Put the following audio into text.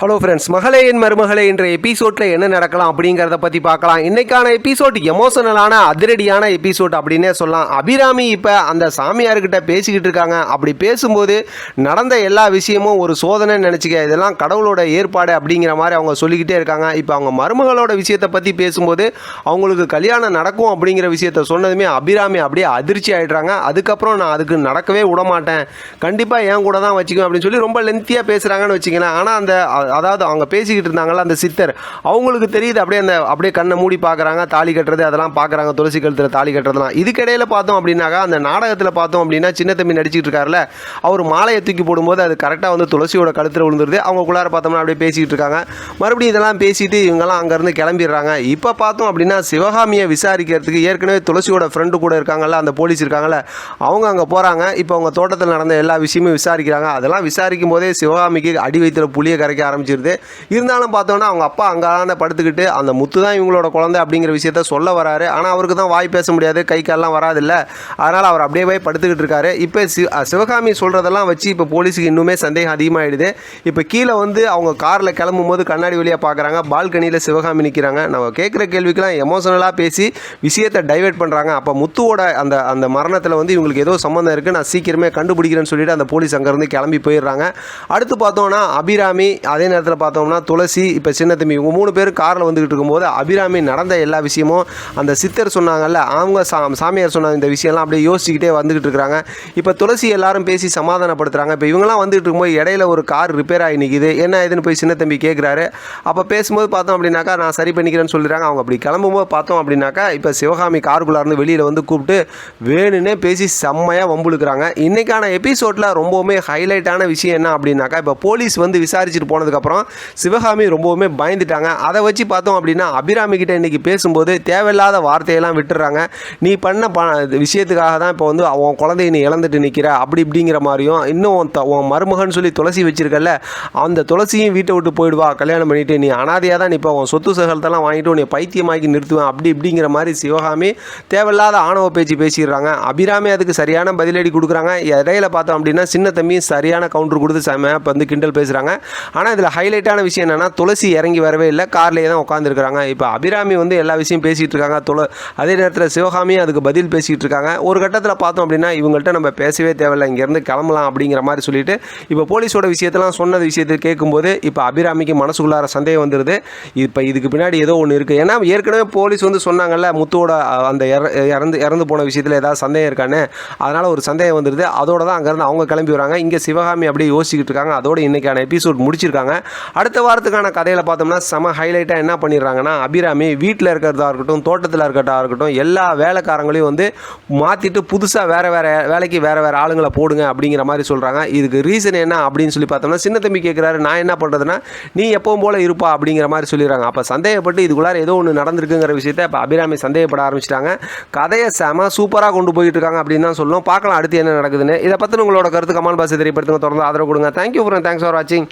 Hello friends மகளே என் மருமகளே என்ற எபிசோடில் என்ன நடக்கலாம் அப்படிங்கிறத பற்றி பார்க்கலாம். இன்னைக்கான எபிசோட் எமோஷனலான அதிரடியான எபிசோட் அப்படின்னே சொல்லலாம். அபிராமி இப்போ அந்த சாமியார்கிட்ட பேசிக்கிட்டு இருக்காங்க. அப்படி பேசும்போது நடந்த எல்லா விஷயமும் ஒரு சோதனை நினச்சிக்க இதெல்லாம் கடவுளோட ஏற்பாடு அப்படிங்கிற மாதிரி அவங்க சொல்லிக்கிட்டே இருக்காங்க. இப்போ அவங்க மருமகளோட விஷயத்தை பற்றி பேசும்போது அவங்களுக்கு கல்யாணம் நடக்கும் அப்படிங்கிற விஷயத்த சொன்னதுமே அபிராமி அப்படியே அதிர்ச்சி ஆயிடுறாங்க. அதுக்கப்புறம் நான் அதுக்கு நடக்கவே விட மாட்டேன் கண்டிப்பாக என் கூட தான் வச்சுக்குவேன் அப்படின்னு சொல்லி ரொம்ப லென்த்தியாக பேசுகிறாங்கன்னு வச்சுக்கலாம் ஆனால் அந்த அதாவது அவங்க பேசிக்கிட்டு இருந்தாங்கள அந்த சித்தர் அவங்களுக்கு தெரியுது அப்படியே அந்த அப்படியே கண்ணை மூடி பார்க்குறாங்க தாலி கட்டுறது அதெல்லாம் பார்க்குறாங்க துளசி கழுத்தில் தாலி கட்டுறதுலாம் இதுக்கிடையில் பார்த்தோம் அப்படின்னாக்கா அந்த நாடகத்தில் பார்த்தோம் அப்படின்னா சின்ன தம்பி நடிச்சிட்டு இருக்காருல்ல அவர் மாலையை தூக்கி போடும்போது அது கரெக்டாக வந்து துளசியோட கழுத்தில் விழுந்துருது. அவங்களுக்குள்ளார பார்த்தோம்னா அப்படியே பேசிக்கிட்டு இருக்காங்க. மறுபடியும் இதெல்லாம் பேசிட்டு இவங்கெல்லாம் அங்கேருந்து கிளம்பிடுறாங்க. இப்போ பார்த்தோம் அப்படின்னா சிவகாமியை விசாரிக்கிறதுக்கு ஏற்கனவே துளசியோட ஃப்ரெண்டு கூட இருக்காங்கல்ல அந்த போலீஸ் இருக்காங்கல்ல அவங்க அங்கே போகிறாங்க இப்போ அவங்க தோட்டத்தில் நடந்த எல்லா விஷயமும் விசாரிக்கிறாங்க. அதெல்லாம் விசாரிக்கும் போதே சிவகாமிக்கு அடி வயிற்றுல புளியை கரைக்க ஆரம்பிச்சிருது. இருந்தாலும் பார்த்தோன்னா அவங்க அப்பா அங்கான படுத்துக்கிட்டு அந்த முத்து தான் இவங்களோட குழந்தை அப்படிங்கிற விஷயத்த சொல்ல வராரு. ஆனால் அவருக்கு தான் வாய் பேச முடியாது கை கால்லாம் வராதில்ல. அதனால் அவர் அப்படியே போய் படுத்துக்கிட்டு இருக்காரு. இப்போ சி சிவகாமி சொல்கிறதெல்லாம் வச்சு இப்போ போலீஸுக்கு இன்னுமே சந்தேகம் அதிகமாகிடுது இப்போ கீழே வந்து அவங்க காரில் கிளம்பும் போது கண்ணாடி வழியாக பார்க்குறாங்க பால்கனியில் சிவகாமி நிற்கிறாங்க நம்ம கேட்குற கேள்விக்கெல்லாம் எமோஷனலாக பேசி விஷயத்தை டைவெர்ட் பண்ணுறாங்க அப்போ முத்துவோட அந்த அந்த மரணத்தில் வந்து இவங்களுக்கு ஏதோ சம்மந்தம் இருக்குது நான் சீக்கிரமே கண்டுபிடிக்கிறேன்னு சொல்லிட்டு அந்த போலீஸ் அங்கேருந்து கிளம்பி போயிடுறாங்க. அடுத்து பார்த்தோன்னா அபிராமி அதே நேரத்தில் பார்த்தோம்னா துளசி இப்போ சின்ன தம்பி இவங்க மூணு பேர் காரில் வந்துக்கிட்டு இருக்கும்போது அபிராமி நடந்த எல்லா விஷயமும் அந்த சித்தர் சொன்னாங்கல்ல அவங்க சா சாமியார் சொன்னாங்க இந்த விஷயம்லாம் அப்படியே யோசிச்சுக்கிட்டே வந்துக்கிட்டு இருக்கிறாங்க இப்போ துளசி எல்லாரும் பேசி சமாதானப்படுத்துகிறாங்க இப்போ இவங்கெல்லாம் வந்துகிட்டு இருக்கும்போது இடையில ஒரு கார் ரிப்பேர் ஆகி நிற்கிது என்ன ஏதுன்னு போய் சின்ன தம்பி கேட்குறாரு அப்போ பேசும்போது பார்த்தோம் அப்படின்னாக்கா நான் சரி பண்ணிக்கிறேன்னு சொல்லிடுறாங்க. அவங்க அப்படி கிளம்பும்போது பார்த்தோம் அப்படின்னாக்கா இப்போ சிவகாமி காருக்குள்ளே இருந்து வெளியில் வந்து கூப்பிட்டு வேணுன்னே பேசி செம்மையாக வம்புழுக்கிறாங்க. இன்றைக்கான எபிசோடில் ரொம்பவுமே ஹைலைட்டான விஷயம் என்ன அப்படின்னாக்கா இப்போ போலீஸ் வந்து விசாரிச்சுட்டு அதுக்கப்புறம் சிவகாமி ரொம்பவுமே பயந்துட்டாங்க. அதை வச்சு பார்த்தோம் அப்படின்னா அபிராமி கிட்ட இன்னைக்கு பேசும்போது தேவையில்லாத வார்த்தையெல்லாம் விட்டுறாங்க நீ பண்ண ப விஷயத்துக்காக தான் இப்போ வந்து உன் குழந்தைய நீ இழந்துட்டு நிற்கிற அப்படி இப்படிங்கிற மாதிரியும் இன்னும் உன் உன் மருமகன் சொல்லி துளசி வச்சிருக்கல அந்த துளசியும் வீட்டை விட்டு போயிடுவா. கல்யாணம் பண்ணிட்டு நீ அனாதையாக தான் இப்போ உன் சொத்து சகலத்தெல்லாம் வாங்கிட்டு உன்னை பைத்தியமாக்கி நிறுத்துவேன். அப்படி இப்படிங்கிற மாதிரி சிவகாமி தேவையில்லாத ஆணவ பேச்சு பேசிடுறாங்க. அபிராமி அதுக்கு சரியான பதிலடி கொடுக்குறாங்க. இடையில பார்த்தோம் அப்படின்னா சின்ன தம்பி சரியான கவுண்டர் கொடுத்து செமையாக இப்போ வந்து கிண்டல் பேசுகிறாங்க ஆனால் இதில் ஹைலைட்டான விஷயம் என்னென்னா துளசி இறங்கி வரவே இல்லை. கார்லேயே தான் உட்காந்துருக்காங்க இப்போ அபிராமி வந்து எல்லா விஷயம் பேசிகிட்டு இருக்காங்க. துள அதே நேரத்தில் சிவகாமியும் அதுக்கு பதில் பேசிகிட்டு இருக்காங்க. ஒரு கட்டத்தில் பார்த்தோம் அப்படின்னா இவங்கள்ட்ட நம்ம பேசவே தேவையில்லை. இங்கேருந்து கிளம்பலாம் அப்படிங்கிற மாதிரி சொல்லிட்டு இப்போ போலீஸோட விஷயத்தெல்லாம் சொன்னது விஷயத்தை கேட்கும்போது இப்போ அபிராமிக்கு மனசுக்குள்ளார சந்தேகம் வந்துடுது இப்போ இதுக்கு பின்னாடி ஏதோ ஒன்று இருக்குது ஏன்னா ஏற்கனவே போலீஸ் வந்து சொன்னாங்கல்ல முத்துவோட அந்த இற- இறந்து இறந்து போன விஷயத்தில் ஏதாவது சந்தேகம் இருக்கான்னு. அதனால் ஒரு சந்தேகம் வந்துடுது அதோட தான் அங்கேருந்து அவங்க கிளம்பி வராங்க. இங்கே சிவகாமி அப்படியே யோசிச்சுக்கிட்டு இருக்காங்க. அதோட இன்றைக்கான எபிசோட் முடிச்சிருக்காங்க. அடுத்த வாரத்துக்கான கதையில் பார்த்தோம்னா செம ஹைலைட்டாக என்ன பண்ணிடுறாங்கன்னா அபிராமி வீட்டில் இருக்கிறதா இருக்கட்டும் தோட்டத்தில் இருக்கிறதா இருக்கட்டும் எல்லா வேலைக்காரங்களையும் வந்து மாற்றிட்டு புதுசாக வேறு வேறு வேலைக்கு வேறு வேறு ஆளுங்களை போடுங்க அப்படிங்கிற மாதிரி சொல்கிறாங்க இதுக்கு ரீசன் என்ன அப்படின்னு சொல்லி பார்த்தோம்னா சின்ன தம்பி கேட்குறாரு நான் என்ன பண்ணுறதுன்னா நீ எப்பவும் போல் இருப்பா அப்படிங்கிற மாதிரி சொல்லிடுறாங்க. அப்போ சந்தேகப்பட்டு இதுக்குள்ளார ஏதோ ஒன்று நடந்திருக்குங்கிற விஷயத்த இப்போ அபிராமி சந்தேகப்பட ஆரம்பிச்சிட்டாங்க. கதையை செம சூப்பராக கொண்டு போயிட்டு இருக்காங்க அப்படின்னு தான் சொல்லணும். பார்க்கலாம் அடுத்து என்ன நடக்குதுன்னு. இதை பற்றி உங்களோட கருத்து கமால் பாஸ் தெரியப்படுத்துங்க தொடர்ந்து ஆதரவு கொடுங்க. தேங்க்யூ ஃபார் தேங்க்ஸ் ஃபார் வாட்சிங்